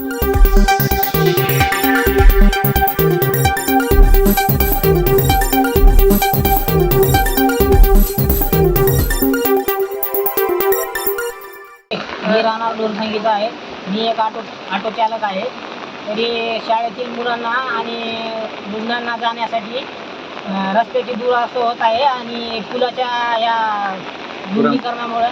मी राहणार लोणसंगीचा आहे. मी एक ऑटो ऑटो चालक आहे. तरी शाळेतील मुलांना आणि मुलांना जाण्यासाठी रस्त्याची रस्त्याची असं होत आहे आणि पुलाच्या या रुंदीकरणामुळं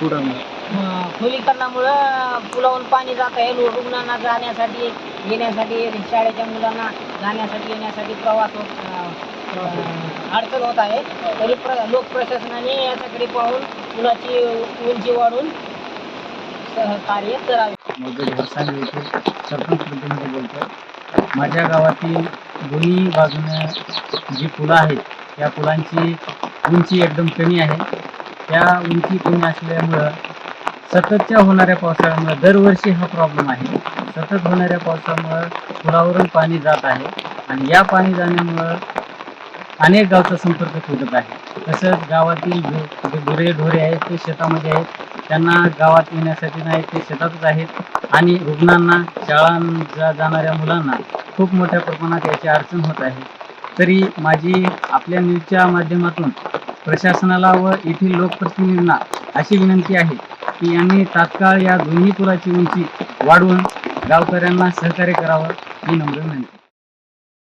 अं, खोलीकरणामुळं पुलावरून पाणी जात आहे. रुग्णांना जाण्यासाठी येण्यासाठी शाळेच्या मुलांना जाण्यासाठी येण्यासाठी प्रवास होत अडचण होत आहे. तरी प्र लोक प्रशासनाने याच्याकडे पाहून पुलाची उंची वाढवून सहकार्य करावे. माझं घरसांग येथे सरपंच प्रतिनिधी बोलतो माझ्या गावातील दोन्ही बाजूने जी पुलं आहेत या पुलांची उंची एकदम कमी आहे. त्या उंची कमी असल्यामुळं सततच्या होणाऱ्या पावसाळ्यामुळं दरवर्षी हा प्रॉब्लेम आहे. सतत होणाऱ्या पावसामुळं पुलावरून पाणी जात आहे आणि या पाणी जाण्यामुळं अनेक गावचा संपर्क तुटत आहे. तसंच गावातील जे गुरे ढोरे आहेत ते शेतामध्ये आहेत. त्यांना गावात येण्यासाठी नाही ते शेतातच आहेत. आणि रुग्णांना शाळांना जाणाऱ्या मुलांना खूप मोठ्या प्रमाणात याची अडचण होत आहे. तरी माझी आपल्या न्यूजच्या माध्यमातून प्रशासनाला व येथील लोकप्रतिनिधींना अशी विनंती आहे की यांनी तात्काळ या दोन्ही पुलाची उंची वाढवून गावकऱ्यांना सहकार्य करावं ही नम्र विनंती.